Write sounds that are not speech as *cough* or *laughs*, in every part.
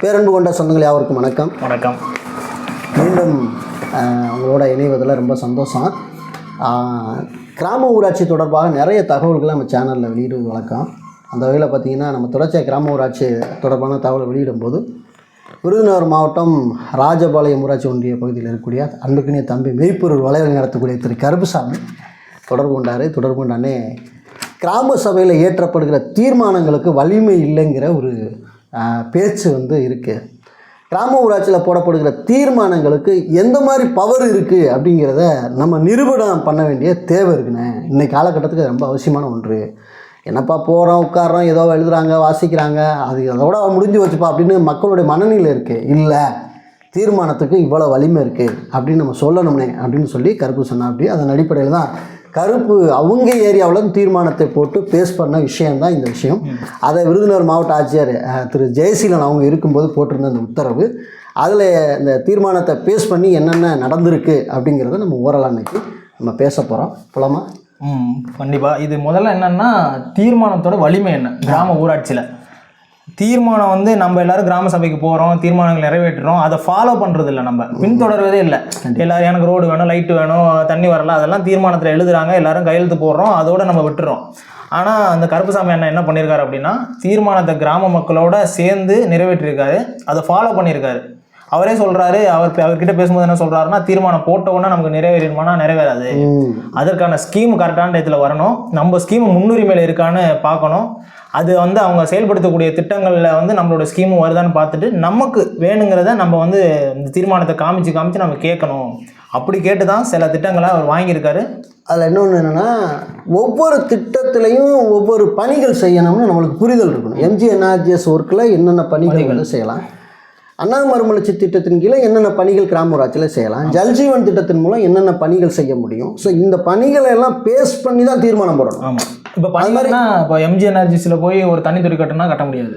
பேரன்பு கொண்ட சொந்தங்கள் யாவருக்கும் வணக்கம். வணக்கம். மீண்டும் உங்களோட இணைவதில் ரொம்ப சந்தோஷம். கிராம ஊராட்சி தொடர்பாக நிறைய தகவல்களை நம்ம சேனலில் வெளியிடுவது வழக்கம். அந்த வகையில் பார்த்திங்கன்னா நம்ம தொடர்ச்சியாக கிராம ஊராட்சி தொடர்பான தகவலை வெளியிடும்போது விருதுநகர் மாவட்டம் ராஜபாளையம் ஊராட்சி ஒன்றிய பகுதியில் இருக்கக்கூடிய அன்புக்கினிய தம்பி மெய்ப்பொருள் வளையல் நடத்தக்கூடிய திரு கருப்புசாமி தொடர்பு கொண்டார். தொடர்பு கொண்டானே கிராம சபையில் ஏற்றப்படுகிற தீர்மானங்களுக்கு வலிமை இல்லைங்கிற ஒரு பேச்சு வந்து இருக்குது கிராம ஊராட்சியில் போடப்படுகிற தீர்மானங்களுக்கு எந்த மாதிரி பவர் இருக்குது அப்படிங்கிறத நம்ம நிரூபணம் பண்ண வேண்டிய தேவை இருக்குண்ணே. இன்றைக்கு காலகட்டத்துக்கு ரொம்ப அவசியமான ஒன்று. என்னப்பா போகிறோம் உட்காரோம் ஏதோ எழுதுறாங்க வாசிக்கிறாங்க அது அதோட முடிஞ்சு வச்சுப்பா அப்படின்னு மக்களுடைய மனநிலை இருக்குது இல்லை தீர்மானத்துக்கு இவ்வளோ வலிமை இருக்குது அப்படின்னு நம்ம சொல்லணும்னே அப்படின்னு சொல்லி கருப்பு சொன்னா அப்படி அதன் அடிப்படையில் தான் கருப்பு அவங்க ஏரியாவில் தீர்மானத்தை போட்டு பேஸ் பண்ண விஷயம்தான் இந்த விஷயம். அதை விருதுநகர் மாவட்ட ஆட்சியர் திரு ஜெயசீலன் அவங்க இருக்கும்போது போட்டிருந்த அந்த உத்தரவு. அதில் இந்த தீர்மானத்தை பேஸ் பண்ணி என்னென்ன நடந்திருக்கு அப்படிங்கிறத நம்ம ஓரளவு அன்னைக்கு நம்ம பேச போகிறோம் போலாமா? ம் கண்டிப்பாக இது முதல்ல என்னன்னா தீர்மானத்தோட வலிமை என்ன? கிராம ஊராட்சியில். தீர்மானம் வந்து நம்ம எல்லாரும் கிராம சபைக்கு போகிறோம் தீர்மானங்கள் நிறைவேற்றுறோம் அதை ஃபாலோ பண்ணுறது இல்லை நம்ம. பின்தொடர்வதே இல்லை. எல்லாரும் எனக்கு ரோடு வேணும் லைட்டு வேணும் தண்ணி வரல அதெல்லாம் தீர்மானத்தில் எழுதுறாங்க எல்லாரும் கையெழுத்து போடுறோம் அதோட நம்ம விட்டுறோம். ஆனால் அந்த கருப்புசாமி அண்ணன் என்ன பண்ணியிருக்காரு அப்படின்னா தீர்மானத்தை கிராம மக்களோட சேர்ந்து நிறைவேற்றியிருக்காரு அதை ஃபாலோ பண்ணியிருக்காரு அவரே சொல்றாரு அவர் அவர்கிட்ட பேசும்போது என்ன சொல்றாருன்னா தீர்மானம் போட்ட உடனே நமக்கு நிறைவேறிடுமானா நிறைவேறாது. அதற்கான ஸ்கீம் கரெக்டான டயத்தில் வரணும். நம்ம ஸ்கீம் முன்னுரிமையில் இருக்கான்னு பார்க்கணும். அது வந்து அவங்க செயல்படுத்தக்கூடிய திட்டங்களில் வந்து நம்மளோட ஸ்கீம் வருதான்னு பார்த்துட்டு நமக்கு வேணுங்கிறத நம்ம வந்து இந்த தீர்மானத்தை காமிச்சு காமிச்சு நம்ம கேட்கணும். அப்படி கேட்டு தான் சில திட்டங்களை அவர் வாங்கியிருக்காரு. அதில் இன்னொன்று என்னென்னா ஒவ்வொரு திட்டத்திலையும் ஒவ்வொரு பணிகள் செய்யணும்னு நம்மளுக்கு புரிதல் இருக்கணும். எம்ஜிஎன்ஆர்ஜிஎஸ் ஒர்க்கில் என்னென்ன பணிகள் வந்து செய்யலாம். அண்ணா மறுமலர்ச்சி திட்டத்தின் கீழே என்னென்ன பணிகள் கிராம ஊராட்சியில் செய்யலாம் ஜல்ஜீவன் திட்டத்தின் மூலம் என்னென்ன பணிகள் செய்ய முடியும். ஸோ இந்த பணிகளை எல்லாம் பேஸ் பண்ணி தான் தீர்மானம் போடணும். ஆமாம் இப்போ பணிகள்னா இப்போ எம்ஜி எனர்ஜிஸில் போய் ஒரு தனி துறை கட்டினா கட்ட முடியாது.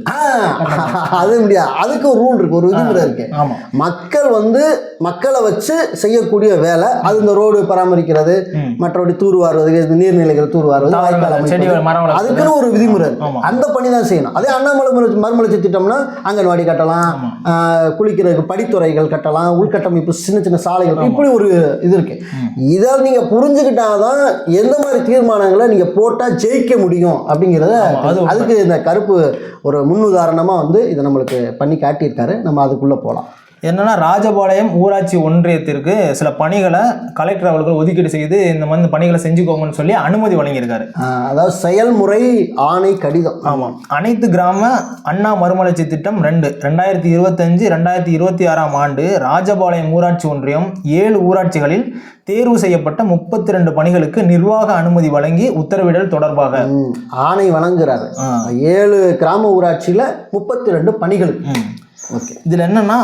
அது முடியாது. அதுக்கு ஒரு ரூல் இருக்கு ஒரு விதிமுறை இருக்கு. ஆமாம் மக்கள் வந்து மக்களை வச்சு செய்யக்கூடிய வேலை அது இந்த ரோடு பராமரிக்கிறது. மற்றபடி தூர்வாருவது இந்த நீர்நிலைகள் தூர்வாருவது. அதுக்குன்னு ஒரு விதிமுறை. அந்த பணி தான் செய்யணும். அதே அண்ணாமலை மறு- மறுமலர்ச்சி திட்டம்னா அங்கன்வாடி கட்டலாம் குளிக்கிறதுக்கு படித்துறைகள் கட்டலாம் உள்கட்டமைப்பு சின்ன சின்ன சாலைகள் இப்படி ஒரு இது இருக்கு. இதை நீங்க புரிஞ்சுக்கிட்டாதான் எந்த மாதிரி தீர்மானங்களை நீங்க போட்டா ஜெயிக்க முடியும் அப்படிங்கிறத. அதுக்கு இந்த கருப்பு ஒரு முன்னுதாரணமா வந்து இதை நம்மளுக்கு பண்ணி காட்டியிருக்காரு நம்ம அதுக்குள்ள போகலாம் என்னன்னா ராஜபாளையம் ஊராட்சி ஒன்றியத்திற்கு சில பணிகளை கலெக்டர் அவர்கள் ஒதுக்கீடு செய்து இந்த மாதிரி பணிகளை செஞ்சுக்கோங்கன்னு சொல்லி அனுமதி வழங்கியிருக்காரு. அதாவது செயல்முறை ஆணை கடிதம். ஆமாம் அனைத்து கிராம அண்ணா மறுமலர்ச்சி திட்டம் ரெண்டு. ரெண்டாயிரத்தி இருபத்தஞ்சு ரெண்டாயிரத்தி இருபத்தி ஆறாம் ஆண்டு ராஜபாளையம் ஊராட்சி ஒன்றியம் ஏழு ஊராட்சிகளில் தேர்வு செய்யப்பட்ட முப்பத்தி ரெண்டு பணிகளுக்கு நிர்வாக அனுமதி வழங்கி உத்தரவிடல் தொடர்பாக. ஆணை வழங்குறாரு. ஏழு கிராம ஊராட்சியில முப்பத்தி ரெண்டு பணிகள். ஓகே. இதில் என்னன்னா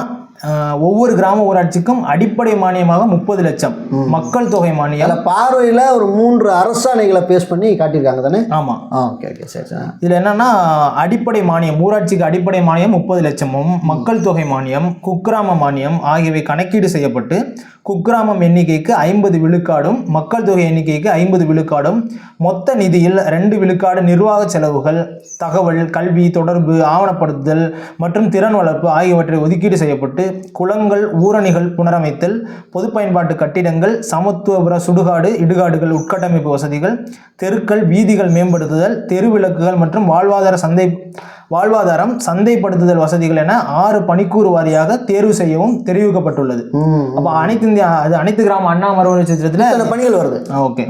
ஒவ்வொரு கிராம ஊராட்சிக்கும் அடிப்படை மானியமாக முப்பது லட்சம். மக்கள் தொகை மானியம். பார்வையில் ஒரு மூன்று அரசாணைகளை பேஸ் பண்ணி காட்டியிருக்காங்க தானே? ஆமாம் ஓகே ஓகே சரி சரி. இதில் என்னன்னா அடிப்படை மானியம் ஊராட்சிக்கு அடிப்படை மானியம் முப்பது லட்சமும் மக்கள் தொகை மானியம் குக்கிராம மானியம் ஆகியவை கணக்கீடு செய்யப்பட்டு குக்கிராமம் எண்ணிக்கைக்கு ஐம்பது விழுக்காடும் மக்கள் தொகை எண்ணிக்கைக்கு ஐம்பது விழுக்காடும் மொத்த நிதியில் ரெண்டு விழுக்காடு நிர்வாக செலவுகள் தகவல் கல்வி தொடர்பு ஆவணப்படுத்துதல் மற்றும் திறன் வளர்ப்பு ஆகியவற்றை ஒதுக்கீடு செய்யப்பட்டு குளங்கள் ஊரணிகள் புனரமைத்தல் பொது பயன்பாட்டு கட்டிடங்கள் சமத்துவபுர சுடுகாடு இடுகாடுகள் உட்கட்டமைப்பு வசதிகள் தெருக்கள் வீதிகள் மேம்படுத்துதல் தெருவிளக்குகள் மற்றும் வாழ்வாதார சந்தை வாழ்வாதாரம் சந்தைப்படுத்துதல் வசதிகள் என ஆறு பணிக்கூறு வாரியாக தேர்வு செய்யவும் தெரிவிக்கப்பட்டுள்ளது. அப்போ அனைத்து இந்திய அது அனைத்து கிராம அண்ணா மறுவழி சித்திரத்தில் இத்தனை பணிகள் வருது. ஓகே.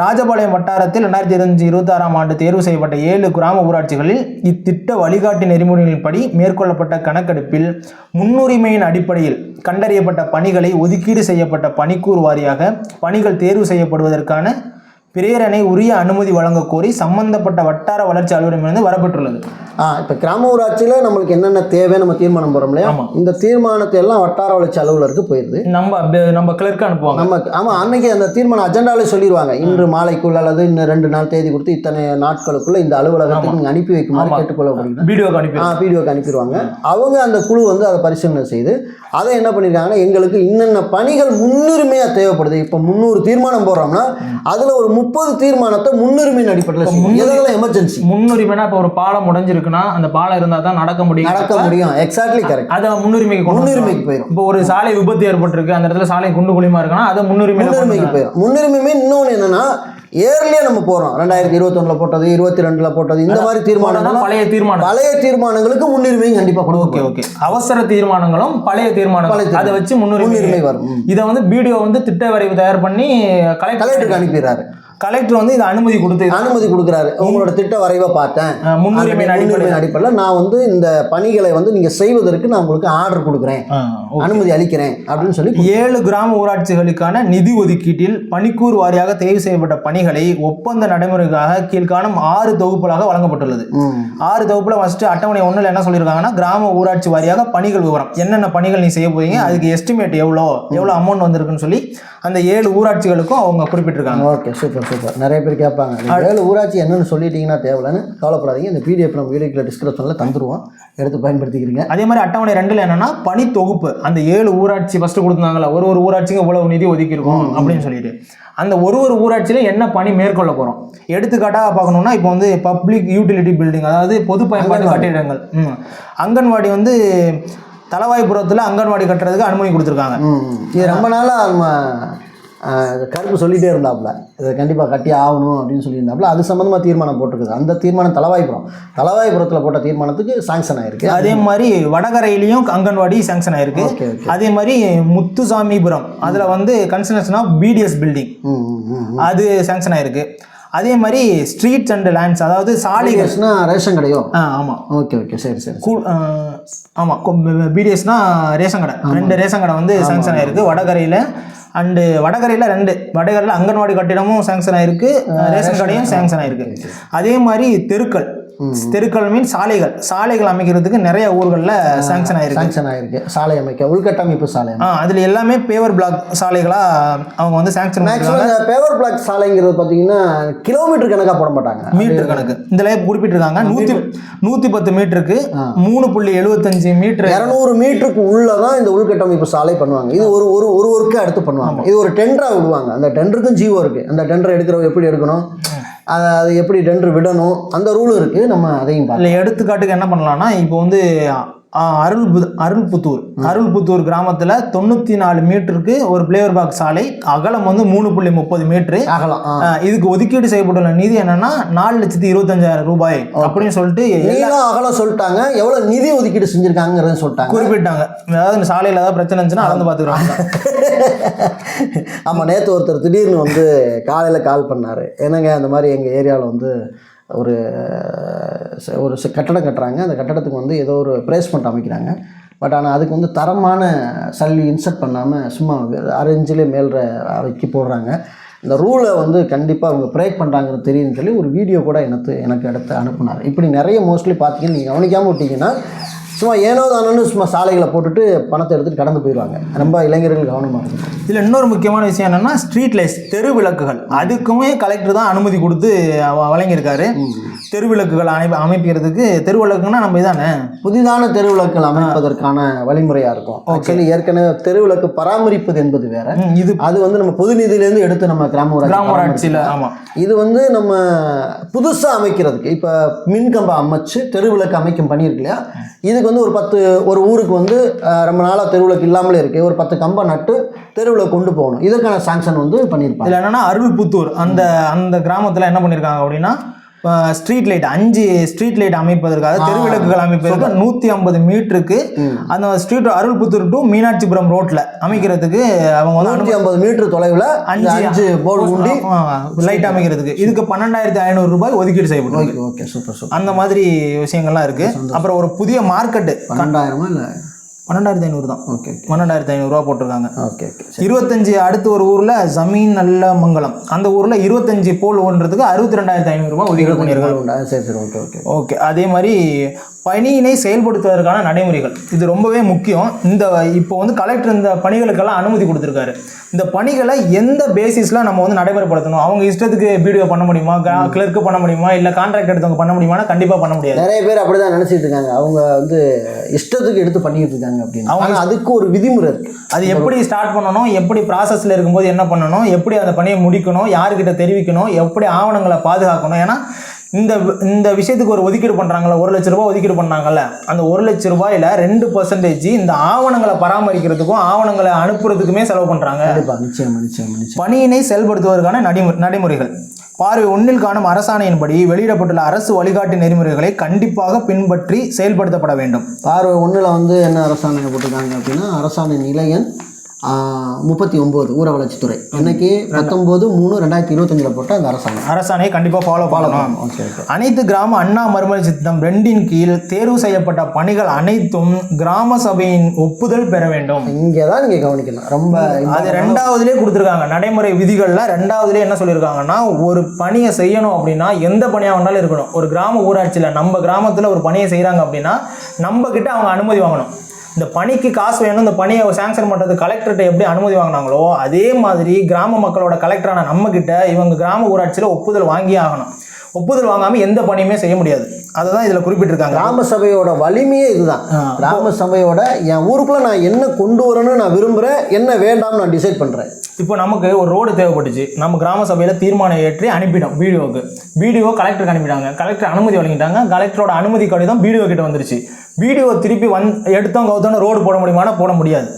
ராஜபாளையம் வட்டாரத்தில் ரெண்டாயிரத்தி இருபத்தஞ்சு இருபத்தாறாம் ஆண்டு தேர்வு செய்யப்பட்ட ஏழு கிராம ஊராட்சிகளில் இத்திட்ட வழிகாட்டி நெறிமுறைகளின்படி மேற்கொள்ளப்பட்ட கணக்கெடுப்பில் முன்னுரிமையின் அடிப்படையில் கண்டறியப்பட்ட பணிகளை ஒதுக்கீடு செய்யப்பட்ட பணிக்கூறு வாரியாக பணிகள் தேர்வு செய்யப்படுவதற்கான பிரேரணை உரிய அனுமதி வழங்கக் கோரி சம்பந்தப்பட்ட வட்டார வளர்ச்சி அலுவலகமிருந்து வரப்பட்டுள்ளது ஆ இப்போ கிராம ஊராட்சியில் நம்மளுக்கு என்னென்ன தேவை நம்ம தீர்மானம் போகிறோம் இல்லையா. இந்த தீர்மானத்தை எல்லாம் வட்டார வளர்ச்சி அலுவலருக்கு போயிடுது நம்ம நம்ம கிளர்க்கு அனுப்புவாங்க. நம்ம ஆமாம் அன்னைக்கு அந்த தீர்மானம் அஜெண்டாலே சொல்லிடுவாங்க இன்று மாலைக்குள் அல்லது இன்னும் ரெண்டு நாள் தேதி கொடுத்து இத்தனை நாட்களுக்குள்ள இந்த அலுவலகத்துக்கு நீங்கள் அனுப்பி வைக்குமாறு. கேட்டுக்கொள்ளப்படுகிறது வீடியோக்கு அனுப்பி ஆ பிடிஓக்கு அனுப்பிடுவாங்க. அவங்க அந்த குழு வந்து அதை பரிசீலனை செய்து அதை என்ன பண்ணியிருக்காங்கன்னா எங்களுக்கு இன்னென்ன பணிகள் முன்னுரிமையாக தேவைப்படுது இப்போ முந்நூறு தீர்மானம் போடுறோம்னா அதில் ஒரு முப்பது தீர்மானத்தை முன்னுரிமையின் அடிப்படையில் எதெல்லாம் எமர்ஜென்சி முன்னுரிமைனா இப்போ ஒரு பாலம் உடைஞ்சிருக்குன்னா அந்த பாலம் இருந்தா தான் நடக்க முடியும். நடக்க முடியும். எக்ஸாக்ட்லி கரெக்ட் அதை முன்னுரிமைக்கு. முன்னுரிமைக்கு போயிடும் இப்போ ஒரு சாலை விபத்து ஏற்பட்டிருக்கு அந்த இடத்துல சாலை குண்டு குழிமா இருக்குன்னா அதை முன்னுரிமை முன்னுரிமைக்கு போயிடும் முன்னுரிமையுமே இன்னொன்று என்னன்னா ஏர்லியா நம்ம போறோம். ரெண்டாயிரத்தி இருபத்தொன்னுல போட்டது இருபத்தி ரெண்டுல போட்டது இந்த மாதிரி தீர்மானங்கள் பழைய தீர்மானம். பழைய தீர்மானங்களுக்கு முன்னுரிமை கண்டிப்பா ஓகே ஓகே. அவசர தீர்மானங்களும் பழைய தீர்மானங்கள் பழைய அதை வச்சு முன்னுரிமை வரும். இதை வந்து பிடிஓ வந்து திட்ட வரைவு தயார் பண்ணி கலெக்டர் கலெக்டருக்கு அனுப்பிடுறாரு. கலெக்டர் வந்து இதை அனுமதி கொடுத்து அனுமதி கொடுக்குறாரு. உங்களோட திட்ட வரைவை பார்த்தேன். முன்னுரிமை அந்த அடிப்படையில். நான் வந்து இந்த பணிகளை வந்து நீங்க செய்வதற்கு நான் உங்களுக்கு ஆர்டர் கொடுக்குறேன். அனுமதி அளிக்கிறேன் அப்படின்னு சொல்லி ஏழு கிராம ஊராட்சிகளுக்கான நிதி ஒதுக்கீட்டில் பணிக்கூர் வாரியாக தேர்வு செய்யப்பட்ட பணிகளை ஒப்பந்த நடைமுறைக்காக கீழ்காணும் ஆறு தொகுப்புகளாக வழங்கப்பட்டுள்ளது. ஆறு தொகுப்புல ஃபர்ஸ்ட் அட்டவணை ஒண்ணுல என்ன சொல்லியிருக்காங்கன்னா கிராம ஊராட்சி வாரியாக பணிகள் விவரம். என்னென்ன பணிகள் நீ செய்ய போறீங்க? அதுக்கு எஸ்டிமேட் எவ்வளோ? எவ்வளோ அமௌண்ட் வந்திருக்குன்னு சொல்லி அந்த ஏழு ஊராட்சிகளுக்கும் அவங்க குறிப்பிட்டிருக்காங்க. Okay super. சூப்பர் நிறைய பேர் கேட்பாங்க ஏழு ஊராட்சி என்னன்னு சொல்லிட்டீங்கன்னா தேவையில்லைன்னு கவலைப்படாதீங்க. இந்த பிடிஎஃப் நம்ம வீடியோக்குள்ள டிஸ்கிரிப்ஷனில் தந்துருவோம். எடுத்து பயன்படுத்திக்கிறீங்க. அதே மாதிரி அட்டவணை ரெண்டுல என்னன்னா பணி தொகுப்பு. அந்த ஏழு ஊராட்சி ஃபர்ஸ்ட் கொடுத்தாங்கல்ல ஒரு ஒரு ஊராட்சிக்கு இவ்வளவு நிதி ஒதுக்கி இருக்கோம் அப்படின்னு சொல்லிட்டு. அந்த ஒரு ஒரு ஊராட்சியில என்ன பணி மேற்கொள்ள போறோம்? எடுத்துக்காட்டாக பார்க்கணும்னா இப்போ வந்து பப்ளிக் யூட்டிலிட்டி பில்டிங் அதாவது பொது பயன்பாட்டு கட்டிடங்கள். அங்கன்வாடி வந்து தலவாய்புரத்தில் அங்கன்வாடி கட்டுறதுக்கு அனுமதி கொடுத்துருக்காங்க. இது ரொம்ப நாளாக கருப்பு சொல்லிட்டே இருந்தாப்புல. இதை கண்டிப்பாக கட்டி ஆகணும் அப்படின்னு சொல்லியிருந்தாப்புல. அது சம்மந்தமாக தீர்மானம் போட்டிருக்குது. அந்த தீர்மானம் தலவாய்புரம். தலவாய்புரத்தில் போட்ட தீர்மானத்துக்கு சாங்ஷன் ஆயிருக்கு. அதே மாதிரி வடகரையிலையும் அங்கன்வாடி சாங்ஷன் ஆயிருக்கு. அதே மாதிரி முத்துசாமிபுரம். அதில் வந்து கன்ஸ்ட்ரக்ஷன் ஆஃப் பிடிஎஸ் பில்டிங் அது சாங்ஷன் ஆயிருக்கு. அதே மாதிரி ஸ்ட்ரீட்ஸ் அண்ட் லேண்ட்ஸ் அதாவது சாலைகள். பிடிஎஸ்னா ரேஷன் கடையோ? ஆ ஆமாம் ஓகே ஓகே. சரி சரி கூ ஆமாம் பிடிஎஸ்னா ரேஷன் கடை. ரெண்டு ரேஷன் கடை வந்து சாங்ஷன் ஆயிருக்கு. வடகரையில் அண்டு வடகரையில் ரெண்டு. வடகரையில் அங்கன்வாடி கட்டிடமும் சாங்ஷன் ஆயிருக்கு. ரேஷன் கடையும் சாங்ஷன் ஆயிருக்கு. அதே மாதிரி தெருக்கள். தெருக்கள் மீன் சாலைகள். சாலைகள் அமைக்கிறதுக்கு நிறைய ஊர்களில் சாங்ஷன் ஆயிருக்கு. சாங்ஷன் ஆயிருக்கு. சாலை அமைக்க உள்கட்டமைப்பு சாலை அதில் எல்லாமே பேவர் பிளாக் சாலைகளாக அவங்க வந்து சாங்ஷன் இந்த பேவர் பிளாக் சாலைங்கிறது பார்த்தீங்கன்னா கிலோமீட்டர் கணக்காக போட மாட்டாங்க. மீட்டர் கணக்கு. இதில் குறிப்பிட்டிருக்காங்க. நூற்றி நூற்றி பத்து மீட்டருக்கு மூணு புள்ளி எழுபத்தஞ்சு மீட்டர் இரநூறு மீட்டருக்கு உள்ள தான் இந்த உள்கட்டமைப்பு சாலை பண்ணுவாங்க. இது ஒரு ஒரு ஒரு ஒர்க்கு அடுத்து பண்ணுவாங்க. இது ஒரு டெண்டராக விடுவாங்க. அந்த டெண்டருக்கும் ஜீவோ இருக்குது அந்த டெண்டர் எடுக்கிறவங்க எப்படி எடுக்கணும்? அது அதை எப்படி டெண்டர் விடணும் அந்த ரூலும் இருக்குது நம்ம அதையும் பார்க்கலாம். இல்லை எடுத்துக்காட்டுக்கு என்ன பண்ணலாம்னா இப்போ வந்து ஆ, அருள்பு அருள்புத்தூர். அருள்புத்தூர் கிராமத்தில் தொண்ணூற்றி நாலு மீட்டருக்கு ஒரு பிளேவர் பாக்ஸ் சாலை அகலம் வந்து மூணு புள்ளி முப்பது மீட்ரு. ஆ, இதுக்கு ஒதுக்கீடு செய்யப்பட்டுள்ள நிதி என்னன்னா நாலு லட்சத்தி இருபத்தஞ்சாயிரம் ரூபாய் அப்படின்னு சொல்லிட்டு நீளம் அகலம் சொல்லிட்டாங்க எவ்வளோ நிதி ஒதுக்கீடு செஞ்சுருக்காங்கிறத சொல்லிட்டாங்க. குறிப்பிட்டாங்க. அதாவது இந்த சாலையில் ஏதாவது பிரச்சனை இருந்துச்சுன்னா அளந்து பார்த்துக்குறாங்க ஆமாம் நேற்று ஒருத்தர் திடீர்னு வந்து காலையில் கால் பண்ணார். என்னங்க அந்த மாதிரி எங்கள் ஏரியாவில் வந்து ஒரு ஒரு கட்டடம் கட்டுறாங்க. அந்த கட்டடத்துக்கு வந்து ஏதோ ஒரு பிளேஸ்மெண்ட் அமைக்கிறாங்க. பட் ஆனால் அதுக்கு வந்து தரமான சல்லி இன்சர்ட் பண்ணாமல் சும்மா அரைஞ்சிலே மேல்ற வைக்கி போடுறாங்க. இந்த ரூலை வந்து கண்டிப்பாக அவங்க பிரேக் பண்ணுறாங்கன்னு தெரியுதுன்னு சொல்லி ஒரு வீடியோ கூட எனக்கு எனக்கு எடுத்து அனுப்புனார். இப்படி நிறைய மோஸ்ட்லி பார்த்தீங்கன்னா நீங்கள் கவனிக்காமல் விட்டிங்கன்னா சும்மா ஏனோ தானோன்னு சும்மா சாலைகளை போட்டுட்டு பணத்தை எடுத்துகிட்டு கடந்து போயிடுவாங்க. ரொம்ப இளைஞர்கள் கவனமாக இருக்கும் இதில் இன்னொரு முக்கியமான விஷயம் என்னன்னா ஸ்ட்ரீட் லைட்ஸ் தெரு விளக்குகள். அதுக்குமே கலெக்டர் தான் அனுமதி கொடுத்து வழங்கியிருக்காரு. தெரு விளக்குகள் அமைப்பு அமைக்கிறதுக்கு தெரு விளக்குன்னா நம்ம இதானே? புதிதான தெருவிளக்குகள் அமைப்பதற்கான வழிமுறையாக இருக்கும். ஆக்சுவலி ஏற்கனவே தெருவிளக்கு பராமரிப்பது என்பது வேற. இது அது வந்து நம்ம பொது நிதியிலேருந்து எடுத்து நம்ம கிராம ஊராட்சி கிராம ஊராட்சியில் ஆமாம் இது வந்து நம்ம புதுசாக அமைக்கிறதுக்கு இப்போ மின்கம்பம் அமைச்சு தெருவிளக்கு அமைக்கும் பணி இருக்கு இல்லையா? இதுக்கு வந்து ஒரு பத்து ஒரு ஊருக்கு வந்து ரொம்ப நாளாக தெருவிளக்கு இல்லாமலே இருக்கு. ஒரு பத்து கம்பம் நட்டு தெருவில் கொண்டு போகணும். இதற்கான சாங்ஷன் வந்து பண்ணியிருப்பாங்க. இதில் என்னென்னா அருள்புத்தூர். அந்த அந்த கிராமத்தில் என்ன பண்ணியிருக்காங்க அப்படின்னா ஸ்ட்ரீட் லைட் அஞ்சு ஸ்ட்ரீட் லைட் அமைப்பதற்காக தெருவிளக்குகள் அமைப்பதற்கு நூற்றி ஐம்பது மீட்டருக்கு அந்த ஸ்ட்ரீட் அருள்புத்தூர் டு மீனாட்சிபுரம் ரோட்டில் அமைக்கிறதுக்கு அவங்க வந்து நூற்றி ஐம்பது மீட்டர் தொலைவில் அஞ்சு அஞ்சு போர்டு ஊண்டி லைட் அமைக்கிறதுக்கு. இதுக்கு பன்னெண்டாயிரத்தி ஐநூறு ரூபாய் ஒதுக்கீடு செய்யப்பட்டிருக்கு. Okay okay super super. அந்த மாதிரி விஷயங்கள்லாம் இருக்கு. அப்புறம் ஒரு புதிய மார்க்கெட்டு பன்னெண்டாயிரமா இல்லை? பன்னெண்டாயிரத்தி ஐநூறு தான். ஓகே பன்னெண்டாயிரத்தி ஐநூறுரூவா போட்டிருக்காங்க. ஓகே ஓகே இருபத்தஞ்சு அடுத்து ஒரு ஊரில் ஜமீன் நல்ல மங்கலம். அந்த ஊரில் இருபத்தஞ்சு போல் ஓன்றதுக்கு அறுபத்தி ரெண்டாயிரத்தி ஐநூறுரூவா ஒதுக்கீடு பண்ணியிருக்காங்க சரி சரி ஓகே ஓகே ஓகே அதே மாதிரி பணியினை செயல்படுத்துவதற்கான நடைமுறைகள். இது ரொம்பவே முக்கியம். இந்த இப்போ வந்து கலெக்டர் இந்த பணிகளுக்கெல்லாம் அனுமதி கொடுத்துருக்காரு. இந்த பணிகளை எந்த பேசிஸில் நம்ம வந்து நடைமுறைப்படுத்தணும்? அவங்க இஷ்டத்துக்கு வீடியோ பண்ண முடியுமா? கிளர்க்கு பண்ண முடியுமா? இல்லை கான்ட்ராக்ட் எடுத்தவங்க பண்ண முடியுமானா கண்டிப்பாக பண்ண முடியாது. நிறைய பேர் அப்படிதான் நினைச்சிட்டு இருக்காங்க. அவங்க வந்து இஷ்டத்துக்கு எடுத்து பண்ணிட்டு இருக்காங்க அப்படின்னு. அவங்க அதுக்கு ஒரு விதிமுறை அது எப்படி ஸ்டார்ட் பண்ணணும்? எப்படி ப்ராசஸில் இருக்கும்போது என்ன பண்ணணும்? எப்படி அந்த பணியை முடிக்கணும்? யாருக்கிட்ட தெரிவிக்கணும்? எப்படி ஆவணங்களை பாதுகாக்கணும்? ஏன்னா இந்த இந்த விஷயத்துக்கு ஒரு ஒதுக்கீடு பண்ணுறாங்களா ஒரு லட்ச ரூபாய் ஒதுக்கீடு பண்ணாங்கல்ல அந்த ஒரு லட்ச ரூபாயில் ரெண்டு பர்சன்டேஜ் இந்த ஆவணங்களை பராமரிக்கிறதுக்கும் ஆவணங்களை அனுப்புறதுக்குமே செலவு பண்ணுறாங்க நிச்சயமா நிச்சயமா நிச்சயம். பணியினை செயல்படுத்துவதற்கான நடைமுறை நடைமுறைகள். பார்வை ஒன்றில் காணும் அரசாணையின்படி வெளியிடப்பட்டுள்ள அரசு வழிகாட்டு நெறிமுறைகளை கண்டிப்பாக பின்பற்றி செயல்படுத்தப்பட வேண்டும். பார்வை ஒண்ணுல வந்து என்ன அரசாணை போட்டிருக்காங்க அப்படின்னா அரசாணை நிலையன் முப்பத்தி ஒன்பது ஊர வளர்ச்சித்துறை இன்னைக்கு பத்தொன்பது மூணு ரெண்டாயிரத்தி இருபத்தஞ்சில் போட்ட அந்த அரசாணை அரசாணையை கண்டிப்பாக ஃபாலோ பண்ணணும். ஓகே அனைத்து கிராம அண்ணா மறுமலர்ச்சி திட்டம் ரெண்டின் கீழ் தேர்வு செய்யப்பட்ட பணிகள் அனைத்தும் கிராம சபையின் ஒப்புதல் பெற வேண்டும். இங்கே தான் நீங்கள் கவனிக்கணும். ரொம்ப அது ரெண்டாவதுலேயே கொடுத்துருக்காங்க. நடைமுறை விதிகளில் ரெண்டாவதுலேயே என்ன சொல்லியிருக்காங்கன்னா ஒரு பணியை செய்யணும் அப்படின்னா எந்த பணியாக வேணாலும் இருக்கணும். ஒரு கிராம ஊராட்சியில் நம்ம கிராமத்தில் ஒரு பணியை செய்கிறாங்க அப்படின்னா நம்ம கிட்ட அவங்க அனுமதி வாங்கணும். இந்த பணிக்கு காசு வேணும் இந்த பணியை சாங்ஷன் பண்ணுறது கலெக்டர்கிட்ட எப்படி அனுமதி வாங்கினாங்களோ அதே மாதிரி கிராம மக்களோட கலெக்டரான நம்மக்கிட்ட இவங்க கிராம ஊராட்சியில் ஒப்புதல் வாங்கி ஆகணும். ஒப்புதல் வாங்காமல் எந்த பணியுமே செய்ய முடியாது. அதை தான் இதில் குறிப்பிட்டிருக்காங்க. கிராம சபையோட வலிமையே இதுதான். கிராம சபையோட என் ஊருக்குள்ள நான் என்ன கொண்டு வரணும்னு நான் விரும்புகிறேன் என்ன வேண்டாம்னு நான் டிசைட் பண்ணுறேன் இப்போ நமக்கு ஒரு ரோடு தேவைப்பட்டுச்சு. நம்ம கிராம சபையில் தீர்மானம் ஏற்றி அனுப்பிட்டோம் வீடியோவுக்கு வீடியோ கலெக்டருக்கு அனுப்பிட்டாங்க. கலெக்டர் அனுமதி வழங்கிட்டாங்க. கலெக்டரோட அனுமதி கடிதம் வீடியோ கிட்ட வந்துருச்சு. வீடியோ திருப்பி வந் எடுத்தோம் கவுத்தோன்னு ரோடு போட முடியுமானா போட முடியாது.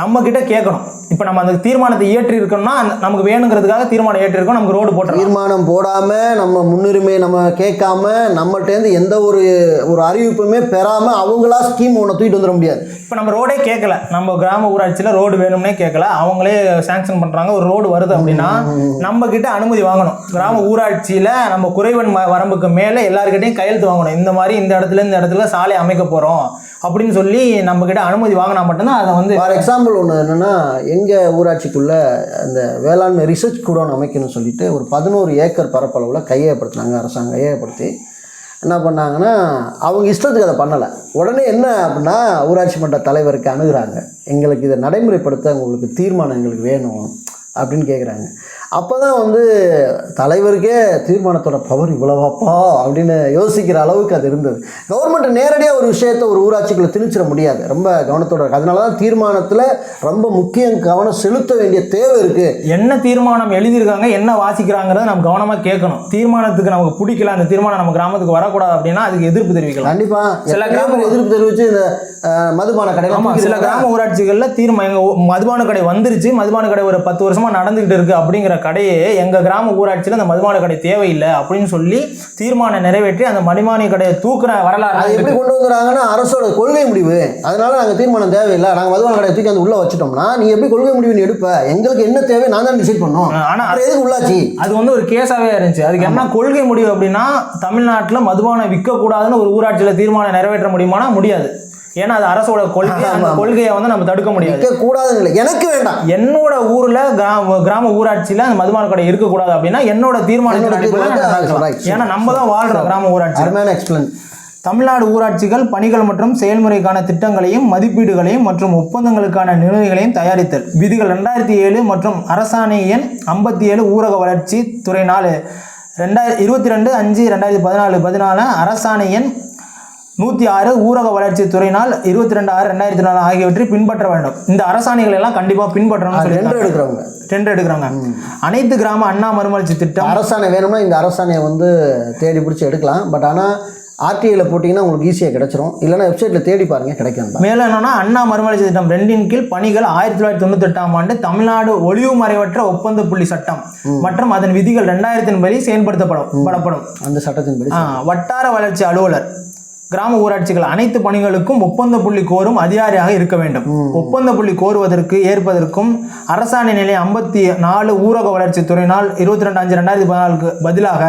நம்ம கிட்ட கேட்கணும். இப்போ நம்ம அந்த தீர்மானத்தை இயற்றி இருக்கோம்னா அந்த- நமக்கு வேணுங்கிறதுக்காக தீர்மானம் ஏற்றி இருக்கோம் நமக்கு ரோடு போட்டுருவோம் தீர்மானம் போடாமல் நம்ம முன்னுரிமை நம்ம கேட்காம நம்மகிட்டேருந்து எந்த ஒரு ஒரு அறிவிப்புமே பெறாமல் அவங்களா ஸ்கீம் ஒன்று தூக்கிட்டு வந்துட முடியாது. இப்போ நம்ம ரோடே கேட்கல. நம்ம கிராம ஊராட்சியில் ரோடு வேணும்னே கேட்கல. அவங்களே சாங்ஷன் பண்ணுறாங்க ஒரு ரோடு வருது அப்படின்னா நம்ம கிட்ட அனுமதி வாங்கணும். கிராம ஊராட்சியில் நம்ம குறைவன் வரம்புக்கு மேலே எல்லாருக்கிட்டையும் கையெழுத்து வாங்கணும். இந்த மாதிரி இந்த இடத்துல இந்த இடத்துல சாலை அமைக்க போகிறோம் அப்படின்னு சொல்லி நம்ம கிட்ட அனுமதி வாங்கினா மட்டும்தான் அதை வந்து ஃபார் எக்ஸாம்பிள் ஒன்று என்னென்னா எங்கள் ஊராட்சிக்குள்ளே அந்த வேளாண்மை ரிசர்ச் கூடம் அமைக்கணும்னு சொல்லிட்டு ஒரு பதினோரு ஏக்கர் பரப்பளவில் கையகப்படுத்தினாங்க அரசாங்கம் கையகப்படுத்தி. என்ன பண்ணாங்கன்னா அவங்க இஷ்டத்துக்கு அதை பண்ணலை. உடனே என்ன அப்படின்னா ஊராட்சி மன்ற தலைவருக்கு அணுகிறாங்க. எங்களுக்கு இதை நடைமுறைப்படுத்த உங்களுக்கு தீர்மானம் எங்களுக்கு வேணும் அப்படின்னு கேட்குறாங்க அப்போ தான் வந்து தலைவருக்கே தீர்மானத்தோட பவர் இவ்வளவாப்பா அப்படின்னு யோசிக்கிற அளவுக்கு அது இருந்தது. கவர்மெண்ட் நேரடியாக ஒரு விஷயத்தை ஒரு ஊராட்சிக்குள்ளே திணிச்சிட முடியாது. ரொம்ப கவனத்தோட இருக்கு. அதனால தான் தீர்மானத்தில் ரொம்ப முக்கியம் கவனம் செலுத்த வேண்டிய தேவை இருக்குது என்ன தீர்மானம் எழுதியிருக்காங்க என்ன வாசிக்கிறாங்கிறத நம்ம கவனமாக கேட்கணும். தீர்மானத்துக்கு நமக்கு பிடிக்கல அந்த தீர்மானம் நம்ம கிராமத்துக்கு வரக்கூடாது அப்படின்னா அதுக்கு எதிர்ப்பு தெரிவிக்கலாம். கண்டிப்பாக சில சில கிராம- கிராம எதிர்ப்பு தெரிவித்து இந்த மதுபான ஆமா கடையில் சில கிராம ஊராட்சிகளில் தீர்மா எங்க ஊ- மதுபான கடை வந்துருச்சு மதுபான கடை ஒரு பத்து வருஷமா நடந்துகிட்டு இருக்கு அப்படிங்கிற கடையே எங்க கிராம ஊராட்சியில் அந்த மதுபான கடை தேவையில்லை அப்படின்னு சொல்லி தீர்மானம் நிறைவேற்றி அந்த மதுபான கடையை தூக்குற வரலாறு அது எப்படி கொண்டு வந்துடுறாங்கன்னா அரசோட கொள்கை முடிவு. அதனால நாங்கள் தீர்மானம் தேவையில்லை. நாங்கள் மதுபான கடையை தூக்கி அந்த உள்ளே வச்சுட்டோம்னா நீ எப்படி கொள்கை முடிவு நீ எடுப்ப? எங்களுக்கு என்ன தேவை? நான் தான் டிசைட் பண்ணோம் ஆனா அப்புறம் எதுக்கு உள்ளாச்சு அது வந்து ஒரு கேஸாவே இருந்துச்சு. அதுக்கு என்ன கொள்கை முடிவு அப்படின்னா தமிழ்நாட்டில் மதுபானம் விற்கக்கூடாதுன்னு ஒரு ஊராட்சியில் தீர்மானம் நிறைவேற்ற முடியுமானா முடியாது. ஏன்னா அது அரசோட கொள்கை அந்த கொள்கையை வந்து நம்ம தடுக்க முடியாது. கூடாதுங்களே எனக்கு வேண்டாம். என்னோட ஊர்ல கிராம கிராம ஊராட்சியில அந்த மதுபான கடை இருக்கக்கூடாது அப்படின்னா என்னோட தீர்மானத்தின் right. ஏன்னா நம்ம தான் வாழ்றோம் கிராம ஊராட்சி அருமையான எக்ஸ்பிளன் தமிழ்நாடு ஊராட்சிகள் பணிகள் மற்றும் செயல்முறைக்கான திட்டங்களையும் மதிப்பீடுகளையும் மற்றும் ஒப்பந்தங்களுக்கான நிலுவைகளையும் தயாரித்தல். விதிகள் ரெண்டாயிரத்தி ஏழு மற்றும் அரசாணை எண் ஐம்பத்தி ஏழு ஊரக வளர்ச்சி துறை நாலு. ரெண்டாயிரத்தி இருபத்தி ரெண்டு அஞ்சு ரெண்டாயிரத்தி பதினாலு பதினாலு அரசாணை எண் நூற்றி ஆறு ஊரக வளர்ச்சி துறையினால் இருபத்தி ரெண்டு ஆறு ரெண்டாயிரத்தி நாலு ஆகியவற்றை பின்பற்ற வேண்டும். இந்த அரசாணைகள் எல்லாம் கண்டிப்பாக பின்பற்றணும்னு சொல்லி ரெண்டு எடுக்கிறவங்க. டெண்டர் எடுக்கிறாங்க அனைத்து கிராம அண்ணா மறுமலர்ச்சி திட்டம். அரசாணை வேணும்னா இந்த அரசாணையை வந்து தேடி பிடிச்சி எடுக்கலாம். பட் ஆனால் ஆர்டிஐல போட்டிங்கன்னா உங்களுக்கு ஈஸியாக கிடைச்சிரும். இல்லைன்னா வெப்சைட்டில் தேடி பாருங்க கிடைக்கும் மேலும் என்னன்னா அண்ணா மறுமலர்ச்சி திட்டம் ரெண்டின் கீழ் பணிகள் ஆயிரத்தி தொள்ளாயிரத்தி தொண்ணூத்தி எட்டாம் ஆண்டு தமிழ்நாடு ஒளிவு மறைவற்ற ஒப்பந்த புள்ளி சட்டம் மற்றும் அதன் விதிகள் ரெண்டாயிரத்தின் படி செயல்படுத்தப்படும் படப்படும். அந்த சட்டத்தின்படி ஆ, வட்டார வளர்ச்சி அலுவலர். கிராம ஊராட்சிகள் அனைத்து பணிகளுக்கும் ஒப்பந்த புள்ளி கோரும் அதிகாரியாக இருக்க வேண்டும். ஒப்பந்த புள்ளி கோருவதற்கு ஏற்பதற்கும் அரசாணை நிலை ஐம்பத்தி நாலு ஊரக வளர்ச்சி துறையினால் இருபத்தி ரெண்டு அஞ்சு ரெண்டாயிரத்தி பதினாலுக்கு பதிலாக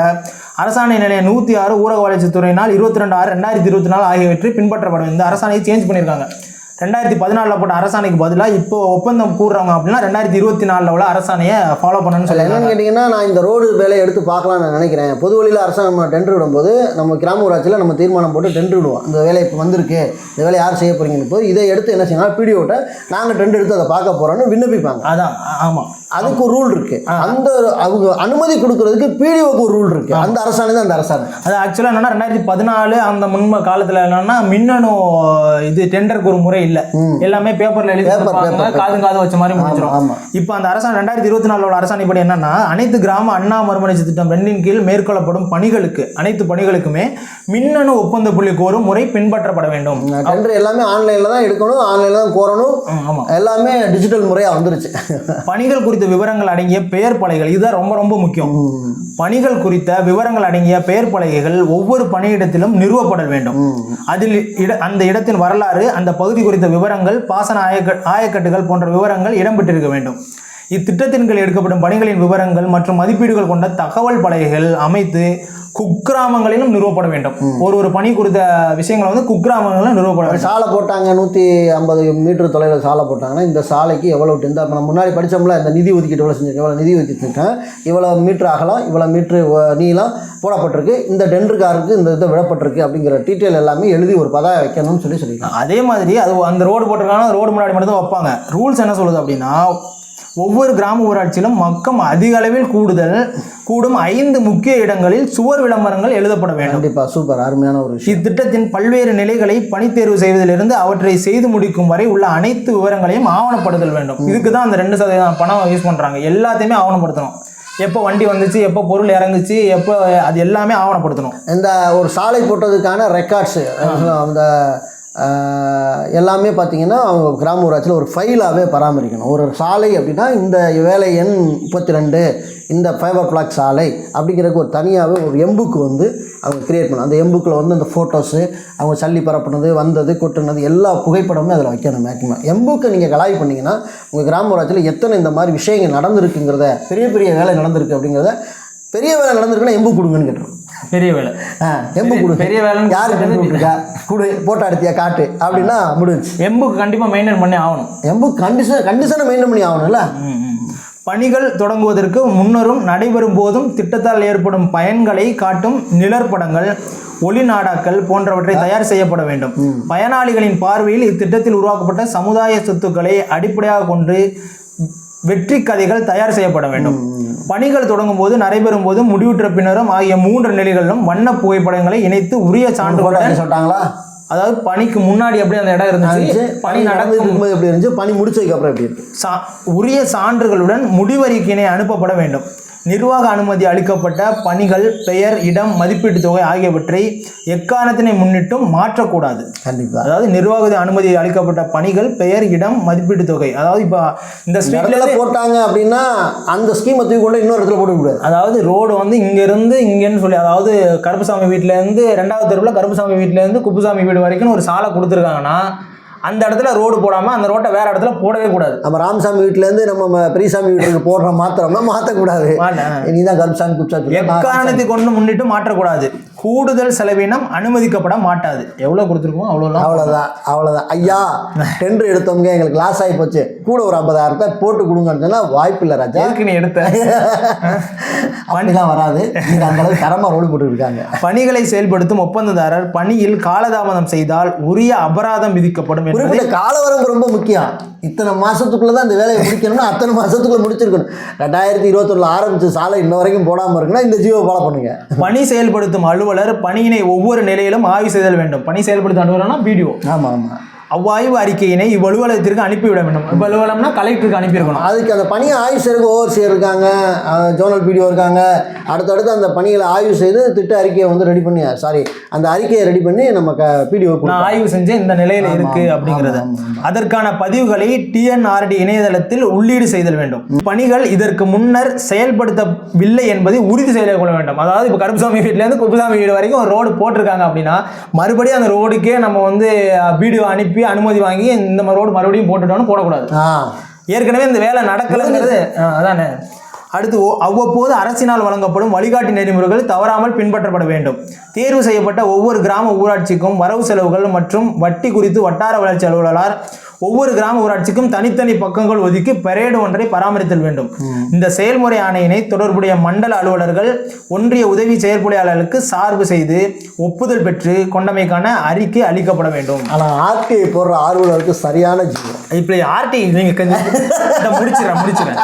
அரசாணை நிலைய நூற்றி ஆறு ஊரக வளர்ச்சி துறையினால் இருபத்தி ரெண்டு ஆறு ரெண்டாயிரத்தி இருபத்தி நாலு ஆகியவற்றை பின்பற்றப்படும் இந்த அரசாணையை சேஞ்ச் பண்ணியிருக்காங்க. ரெண்டாயிரத்தி பதினாலில் போட்ட அரசாணைக்கு பதிலாக இப்போ ஒப்பந்தம் கூடுறவங்க அப்படின்னா ரெண்டாயிரத்தி இருபத்தி நாலில் உள்ள அரசாணையை ஃபாலோ பண்ணணும்னு சொல்லுவாங்க என்னன்னு கேட்டிங்கன்னா நான் இந்த ரோடு வேலையை எடுத்து பார்க்கலாம்னு நான் நினைக்கிறேன். பொது வழியில் அரசாங்கம் டெண்டர் விடும்போது நம்ம கிராம ஊராட்சியில் நம்ம தீர்மானம் போட்டு டெண்டர் விடுவோம். இந்த வேலை இப்போ வந்திருக்கு. இந்த வேலை யார் செய்ய போறீங்கன்னு போது இதை எடுத்து என்ன செய்யணும் பிடிஓட்ட நாங்கள் டெண்டர் எடுத்து அதை பார்க்க போகிறோன்னு விண்ணப்பிப்பாங்க. அதான் ஆமாம் அதுக்கு ஒரு ரூல் இருக்கு. அந்த அவங்க அனுமதி கொடுக்கறதுக்கு பிடிஓக்கு ஒரு ரூல் இருக்கு. அந்த அரசாணை தான் அந்த அரசாணை. அது ஆக்சுவலாக என்னன்னா ரெண்டாயிரத்தி பதினாலு அந்த முன்ப காலத்தில் என்னன்னா மின்னணு இது டெண்டருக்கு ஒரு முறை இல்லை. எல்லாமே பேப்பரில் எழுதி காது காது வச்ச மாதிரி முடிஞ்சிடும். இப்போ அந்த அரசாணை ரெண்டாயிரத்தி இருபத்தி நாலோட அரசாணைப்படி என்னன்னா அனைத்து கிராம அண்ணா மறுமலர்ச்சி திட்டம் ரெண்டின் கீழ் மேற்கொள்ளப்படும் பணிகளுக்கு அனைத்து பணிகளுக்குமே மின்னணு ஒப்பந்த புள்ளி கோரும் முறை பின்பற்றப்பட வேண்டும். டெண்டர் எல்லாமே ஆன்லைனில் தான் எடுக்கணும் ஆன்லைனில் தான் கோரணும். ஆமா. எல்லாமே டிஜிட்டல் முறையாக வந்துருச்சு. பணிகள் குறித்த விவரங்கள் அடங்கிய பெயர் பலகைகள் இதுதான் ரொம்ப ரொம்ப முக்கியம். பணிகள் குறித்த விவரங்கள் அடங்கிய பெயர் பலகைகள் ஒவ்வொரு பணியிடத்திலும் நிறுவப்பட வேண்டும். அதில் அந்த இடத்தின் வரலாறு அந்த பகுதி குறித்த விவரங்கள் பாசன ஆயக்க ஆயக்கட்டுகள் போன்ற விவரங்கள் இடம்பெற்றிருக்க வேண்டும். இத்திட்டத்தின் கீழ் எடுக்கப்படும் பணிகளின் விவரங்கள் மற்றும் மதிப்பீடுகள் கொண்ட தகவல் பலகைகள் அமைத்து குக்கிராமங்களிலும் நிறுவப்பட வேண்டும். ஒரு ஒரு பணி குறித்த விஷயங்களை வந்து குக்கிராமங்களிலும் நிறுவப்பட வேண்டும். சாலை போட்டாங்க நூற்றி ஐம்பது மீட்டர் தொலைவில் சாலை போட்டாங்கன்னா இந்த சாலைக்கு எவ்வளோ இந்த இப்போ நம்ம முன்னாடி படித்தோம்ல இந்த நிதி ஒதுக்கீடு எவ்வளோ செஞ்சிருக்கேன் இவ்வளோ நிதி ஒதுக்கிட்டுருக்கேன் இவ்வளோ மீட்டர் அகலம் இவ்வளோ மீட்ரு நீளம் போடப்பட்டிருக்கு இந்த டெண்டருக்காருக்கு இந்த இது விடப்பட்டிருக்கு அப்படிங்கிற டீட்டெயில் எல்லாமே எழுதி ஒரு பதவி வைக்கணும்னு சொல்லி சொல்லியிருக்காங்க. அதே மாதிரி அது அந்த ரோடு போட்டிருக்காங்க ரோடு முன்னாடி மட்டும் தான் வைப்பாங்க. ரூல்ஸ் என்ன சொல்லுது அப்படின்னா ஒவ்வொரு கிராம ஊராட்சியிலும் மக்கம் அதிக அளவில் கூடுதல் கூடும் ஐந்து முக்கிய இடங்களில் சுவர் விளம்பரங்கள் எழுதப்பட வேண்டும். கண்டிப்பாக சூப்பர் அருமையான ஒரு விஷயம். இத்திட்டத்தின் பல்வேறு நிலைகளை பணித்தேர்வு செய்வதிலிருந்து அவற்றை செய்து முடிக்கும் வரை உள்ள அனைத்து விவரங்களையும் ஆவணப்படுத்தல் வேண்டும். இதுக்கு தான் அந்த ரெண்டு சதவீதம் பணம் யூஸ் பண்ணுறாங்க எல்லாத்தையுமே ஆவணப்படுத்தணும். எப்போ வண்டி வந்துச்சு எப்போ பொருள் இறங்குச்சு எப்போ அது எல்லாமே ஆவணப்படுத்தணும். இந்த ஒரு சாலை போட்டதுக்கான ரெக்கார்ட்ஸு அந்த எல்லாமே பார்த்தீங்கன்னா அவங்க கிராம ஊராட்சியில் ஒரு ஃபைலாகவே பராமரிக்கணும். ஒரு சாலை அப்படின்னா இந்த வேலை எண் முப்பத்தி ரெண்டு இந்த ஃபைபர் பிளாக் சாலை அப்படிங்கிறதுக்கு ஒரு தனியாகவே ஒரு எம்புக்கு வந்து அவங்க கிரியேட் பண்ணணும். அந்த எம்புக்கில் வந்து அந்த ஃபோட்டோஸு அவங்க சல்லி பரப்புனது வந்தது கொட்டுனது எல்லா புகைப்படமும் அதில் வைக்கணும் மேக்ஸிமம் எம்புக்கு நீங்கள் கலாய் பண்ணிங்கன்னா உங்கள் கிராம ஊராட்சியில் எத்தனை இந்த மாதிரி விஷயங்கள் நடந்திருக்குங்கிறத பெரிய பெரிய வேலை நடந்திருக்கு அப்படிங்கிறத பெரிய வேலை நடந்திருக்குன்னா எம்பு கொடுங்கன்னு கேட்டுரும் பெரிய வேலை. எம்பு கொடு. பெரிய வேலைன்னு யாரு விட்டுருக்கா கொடு போட்டோ எடுத்தியா காட்டு. அப்படின்னா முடிஞ்சு எம்புக்கு கண்டிப்பாக மெயின்டைன் பண்ணி ஆகணும். எம்பு கண்டிஷன் கண்டிஷனை மெயின்டைன் பண்ணி ஆகணும்ல? பணிகள் தொடங்குவதற்கு முன்னரும் நடைபெறும் போதும் திட்டத்தால் ஏற்படும் பயன்களை காட்டும் நிழற்படங்கள் ஒளிநாடாக்கள் போன்றவற்றை தயார் செய்யப்பட வேண்டும். பயனாளிகளின் பார்வையில் இத்திட்டத்தில் உருவாக்கப்பட்ட சமுதாய சொத்துக்களை அடிப்படையாக கொண்டு வெற்றி கதைகள் தயார் செய்யப்பட வேண்டும். பணிகள் தொடங்கும் போது நடைபெறும் போது முடிவுற்ற பின்னரும் ஆகிய மூன்று நிலைகளிலும் வண்ண புகைப்படங்களை இணைத்து உரிய சான்றுகளுடன் சொல்லிட்டாங்களா? அதாவது பணிக்கு முன்னாடி எப்படி அந்த இடம் இருந்துச்சு. பணி பணி நடந்துட்டு நடக்கும். இருக்கும்போது எப்படி இருந்துச்சு? பணி முடிச்சதுக்கு அப்புறம் எப்படி இருக்கு? சா உரிய சான்றுகளுடன் முடிவறிக்கையினை அனுப்பப்பட வேண்டும். நிர்வாக அனுமதி அளிக்கப்பட்ட பணிகள் பெயர் இடம் மதிப்பீட்டு தொகை ஆகியவற்றை எக்காரணத்தினை முன்னிட்டும் மாற்றக்கூடாது. கண்டிப்பா. அதாவது நிர்வாக அனுமதி அளிக்கப்பட்ட பணிகள் பெயர் இடம் மதிப்பீட்டு தொகை. அதாவது இப்போ இந்த இடத்துல போட்டாங்க அப்படின்னா அந்த ஸ்கீமை தூக்கி கொண்டு இன்னொரு இடத்துல போட்டு கூடாது அதாவது ரோடு வந்து இங்கேருந்து இங்கேன்னு சொல்லி அதாவது கருப்புசாமி வீட்டிலேருந்து ரெண்டாவது தெருவில் கருப்புசாமி வீட்டிலேருந்து குப்புசாமி வீடு வரைக்கும் ஒரு சாலை கொடுத்துருக்காங்கன்னா அந்த இடத்துல ரோடு போடாமல் அந்த ரோட்டை வேற இடத்துல போடவே கூடாது. நம்ம ராமசாமி வீட்டிலேருந்து நம்ம பெரியசாமி வீட்டுக்கு போடுற மாத்திரமா மாற்றக்கூடாது. நீ தான் கருப்சாமி குப்சாமி எக்காரணத்தை கொண்டு முன்னிட்டு மாற்றக்கூடாது. கூடுதல் செலவினம் அனுமதிக்கப்பட மாட்டாது. எவ்வளவு கொடுத்துருக்கோம் அவ்வளோலாம் அவ்வளோதான் அவ்வளோதான் ஐயா டெண்டர் எடுத்தவங்க எங்களுக்கு லாஸ் ஆகி போச்சு. கூட ஒரு ஐம்பதாயிரத்தை போட்டு கொடுங்கன்னு சொன்னா வாய்ப்பு இல்லை ராஜா. எதுக்கு நீ எடுத்த? அப்படிலாம் வராது. நீங்க அந்த அளவுக்கு தரமாக ரோடு போட்டு இருக்காங்க. பணிகளை செயல்படுத்தும் ஒப்பந்ததாரர் பணியில் காலதாமதம் செய்தால் உரிய அபராதம் விதிக்கப்படும் என்பதை குறிப்பிட்ட காலவரம்பு ரொம்ப முக்கியம். இத்தனை மாசத்துக்குள்ள தான் இந்த வேலையை முடிக்கணும்னா அத்தனை மாசத்துக்குள்ள முடிச்சிருக்கணும். ரெண்டாயிரத்தி இருபத்தொன்னுல ஆரம்பிச்ச சாலை இன்ன வரைக்கும் போடாம இருக்குன்னா இந்த ஜீவோ ஃபாலோ பண்ணுங்க. பணி செயல்படுத்தும் அலுவலர் பணியினை ஒவ்வொரு நிலையிலும் ஆய்வு செய்தல் வேண்டும். பணி செயல்படுத்த அலுவலர்னா பிடிஓ ஆமா ஆமா. அவ்வாய்வு அறிக்கையினை இவ்வலுவலகத்திற்கு அனுப்பிவிட வேண்டும். இப்போ அலுவலகம்னா கலெக்டருக்கு அனுப்பியிருக்கணும். அதுக்கு அந்த பணியை ஆய்வு செய்யறதுக்கு ஓவர்சியர் இருக்காங்க ஜோனல் பிடிஓ இருக்காங்க. அடுத்தடுத்து அந்த பணிகளை ஆய்வு செய்து திட்ட அறிக்கையை வந்து ரெடி பண்ணி சாரி அந்த அறிக்கையை ரெடி பண்ணி நம்ம க பிடிஓ நான் ஆய்வு செஞ்சேன் இந்த நிலையில இருக்கு அப்படிங்கிறது. அதற்கான பதிவுகளை டிஎன்ஆர்டி இணையதளத்தில் உள்ளீடு செய்தல் வேண்டும். பணிகள் இதற்கு முன்னர் செயல்படுத்தவில்லை என்பதை உறுதி செய்து கொள்ள வேண்டும். அதாவது இப்போ கருப்புசாமி வீட்டுல இருந்து குப்புசாமி வீடு வரைக்கும் ஒரு ரோடு போட்டிருக்காங்க அப்படின்னா மறுபடியும் அந்த ரோடுக்கே நம்ம வந்து வீடியோ அனுப்பி அனுமதி வாங்கி இந்த ரோடு மறுபடியும் போட்டுட்டோம்னு போடக்கூடாது. ஏற்கனவே இந்த வேலை நடக்கலைங்கிறது அதானே? அடுத்து அவ்வப்போது அரசினால் வழங்கப்படும் வழிகாட்டி நெறிமுறைகள் தவறாமல் பின்பற்றப்பட வேண்டும். தேர்வு செய்யப்பட்ட ஒவ்வொரு கிராம ஊராட்சிக்கும் வரவு செலவுகள் மற்றும் வட்டி குறித்து வட்டார வளர்ச்சி அலுவலரால் ஒவ்வொரு கிராம ஊராட்சிக்கும் தனித்தனி பக்கங்கள் ஒதுக்கி பரேடு ஒன்றை பராமரித்தல் வேண்டும். இந்த செயல்முறை ஆணையினை தொடர்புடைய மண்டல அலுவலர்கள் ஒன்றிய உதவி செயற்பொழியாளர்களுக்கு சார்பு செய்து ஒப்புதல் பெற்று கொண்டமைக்கான அறிக்கை அளிக்கப்பட வேண்டும். ஆனால் ஆர்டிஐ போடுற ஆர்வலருக்கு சரியான ஜீவம் இப்போ ஆர்டி நீங்க கொஞ்சம் முடிச்சிடறேன் முடிச்சிடறேன்.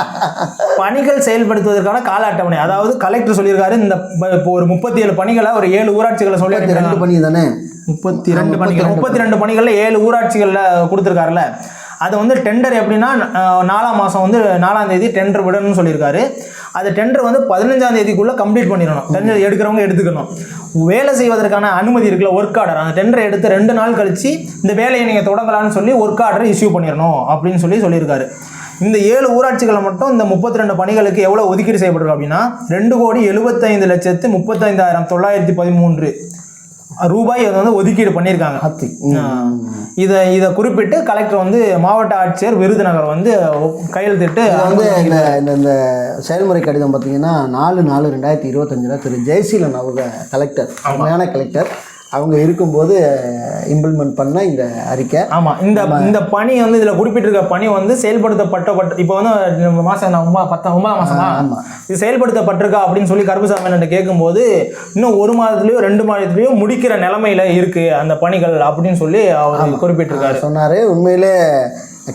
பணிகள் செயல்படுத்துவதற்கான கால அட்டவணை அதாவது கலெக்டர் சொல்லியிருக்காரு இந்த இப்போ ஒரு முப்பத்தி ஏழு பணிகளை ஒரு ஏழு ஊராட்சிகளை சொல்லி ரெண்டு பண்ணி தானே? முப்பத்தி ரெண்டு பணிகள். முப்பத்தி ரெண்டு பணிகள்ல ஏழு ஊராட்சிகளில் கொடுத்துருக்காருல்ல. அது வந்து டெண்டர் எப்படின்னா நாலாம் மாதம் வந்து நாலாம் தேதி டெண்டர் விடணும்னு சொல்லியிருக்காரு. அது டெண்டர் வந்து பதினஞ்சாம் தேதிக்குள்ளே கம்ப்ளீட் பண்ணிடணும். டெண்டர் எடுக்கிறவங்க எடுத்துக்கணும். வேலை செய்வதற்கான அனுமதி இருக்குல்ல ஒர்க் ஆர்டர் அந்த டெண்டர் எடுத்து ரெண்டு நாள் கழிச்சு இந்த வேலையை நீங்கள் தொடங்கலாம்னு சொல்லி ஒர்க் ஆர்டரை இஷ்யூ பண்ணிடணும் அப்படின்னு சொல்லி சொல்லியிருக்காரு. இந்த ஏழு ஊராட்சிகளை மட்டும் இந்த முப்பத்தி ரெண்டு பணிகளுக்கு எவ்வளோ ஒதுக்கீடு செய்யப்பட்டிருக்கு அப்படின்னா ரெண்டு கோடி எழுபத்தைந்து லட்சத்து முப்பத்தைந்தாயிரம் தொள்ளாயிரத்தி பதிமூன்று. ரூபாய் அதை வந்து ஒதுக்கீடு பண்ணியிருக்காங்க. அத்தி இதை இதை குறிப்பிட்டு கலெக்டர் வந்து மாவட்ட ஆட்சியர் விருதுநகர் வந்து கையெழுத்திட்டு வந்து இந்த இந்த இந்த செயல்முறை கடிதம் பார்த்தீங்கன்னா நாலு நாலு ரெண்டாயிரத்தி இருபத்தஞ்சில் திரு. ஜெயசீலன் அவங்க கலெக்டர் உண்மையான கலெக்டர். அவங்க இருக்கும்போது இம்ப்ளிமெண்ட் பண்ண இந்த அறிக்கை. ஆமா இந்த இந்த பணி வந்து இதுல குறிப்பிட்டிருக்க பணி வந்து செயல்படுத்தப்பட்ட பட்ட இப்போ வந்து நான் ஒன்பது பத்தா ஒன்பதாம் மாசமா ஆமா. இது செயல்படுத்தப்பட்டிருக்கா அப்படின்னு சொல்லி கருப்புசாமி கேட்கும்போது இன்னும் ஒரு மாதத்துலயோ ரெண்டு மாதத்துலயோ முடிக்கிற நிலைமையில இருக்கு அந்த பணிகள் அப்படின்னு சொல்லி அவர் குறிப்பிட்டிருக்காரு. சொன்னார். உண்மையிலே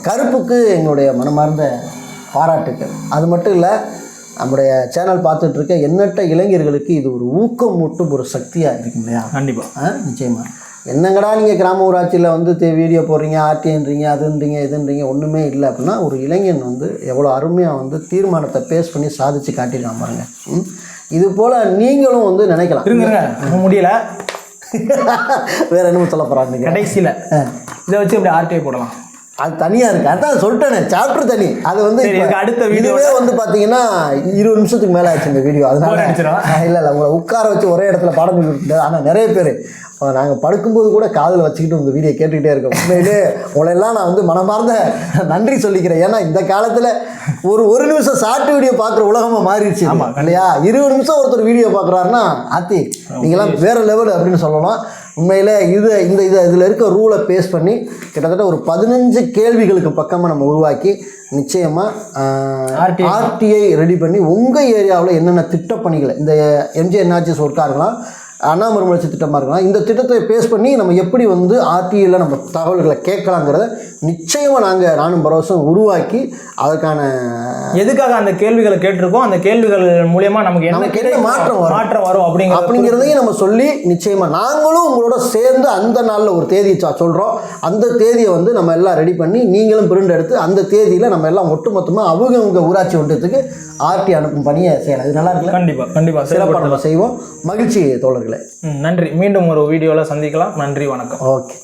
கருப்புக்கு எங்களுடைய மனமார்ந்த பாராட்டுக்கள். அது மட்டும் இல்லை நம்முடைய சேனல் பார்த்துட்டு இருக்க எண்ணற்ற இளைஞர்களுக்கு இது ஒரு ஊக்கம் மூட்டும் ஒரு சக்தியாக இருக்கும் இல்லையா? கண்டிப்பா. ஆ நிச்சயமா. என்னங்கடா நீங்கள் கிராம ஊராட்சியில் வந்து வீடியோ போடுறீங்க ஆர்டின்றீங்க அதுன்றீங்க இதுன்றீங்க ஒன்றுமே இல்லை அப்படின்னா ஒரு இளைஞன் வந்து எவ்வளோ அருமையாக வந்து தீர்மானத்தை பேஸ் பண்ணி சாதிச்சு காட்டியிருக்கான் பாருங்க. ம். இது போல் நீங்களும் வந்து நினைக்கலாம். இருங்க முடியல. *laughs* வேற என்னமோ சொல்ல போகிறாங்க கடைசியில இதை வச்சு இப்படி ஆர்டிஐ போடலாம். அது தனியாக இருக்கு. அதான் சொல்லிட்டேனே சாப்டர் தனி. அது வந்து அடுத்த இதுவே வந்து பார்த்தீங்கன்னா இருபது நிமிஷத்துக்கு மேலே ஆச்சு இந்த வீடியோ அதனால. இல்லை இல்லை உங்களை உட்கார வச்சு ஒரே இடத்துல பாடம் ஆனால் நிறைய பேர் நாங்கள் படுக்கும்போது கூட காதில் வச்சுக்கிட்டு உங்கள் வீடியோ கேட்டுக்கிட்டே இருக்கோம். உண்மையிலே உங்களெல்லாம் நான் வந்து மனமார்ந்த நன்றி சொல்லிக்கிறேன். ஏன்னா இந்த காலத்தில் ஒரு ஒரு நிமிஷம் ஷார்ட் வீடியோ பார்க்குற உலகமாக மாறிடுச்சு. இல்லையா? இருபது நிமிஷம் ஒருத்தர் வீடியோ பார்க்குறாருன்னா ஆத்தி நீங்களாம் வேறு லெவல் அப்படின்னு சொல்லலாம். உண்மையிலே இது இந்த இது இதில் இருக்க ரூலை பேஸ் பண்ணி கிட்டத்தட்ட ஒரு பதினஞ்சு கேள்விகளுக்கு பக்கமாக நம்ம உருவாக்கி நிச்சயமாக. ஆர்டிஐ. ரெடி பண்ணி உங்கள் ஏரியாவில் என்னென்ன திட்டப்பணிகளை இந்த எம்ஜி என்ஆர்ஜிஎஸ் ஒர்க்காக இருக்கலாம் அண்ணாமலை முயற்சி திட்டமாக இருக்கலாம். இந்த திட்டத்தை பேஸ் பண்ணி நம்ம எப்படி வந்து ஆர்டிஐயில் நம்ம தகவல்களை கேட்கலாங்கிறத நிச்சயமாக நாங்கள் நானும் பரவசம் உருவாக்கி அதற்கான எதுக்காக அந்த கேள்விகளை கேட்டிருக்கோம்? அந்த கேள்விகள் மூலியமா நமக்கு என்ன கிடைக்கும்? மாற்றம் வரும்? மாற்றம் வரும் அப்படிங்கிற அப்படிங்கிறதையும் நம்ம சொல்லி நிச்சயமா நாங்களும் உங்களோட சேர்ந்து அந்த நாளில் ஒரு தேதி ச- சொல்றோம். அந்த தேதியை வந்து நம்ம எல்லாம் ரெடி பண்ணி நீங்களும் பிரிண்ட் எடுத்து அந்த தேதியில நம்ம எல்லாம் ஒட்டுமொத்தமாக அவங்க உங்க ஊராட்சி ஒன்றியத்துக்கு ஆர்டி அனுப்பும் பணியை செய்யலாம். இது நல்லா இருக்குல்ல? கண்டிப்பா கண்டிப்பா. சிறப்பாக நம்ம செய்வோம். மகிழ்ச்சி தோழர்களே. நண்பர்களே நன்றி. மீண்டும் ஒரு வீடியோவில் சந்திக்கலாம். நன்றி வணக்கம். ஓகே.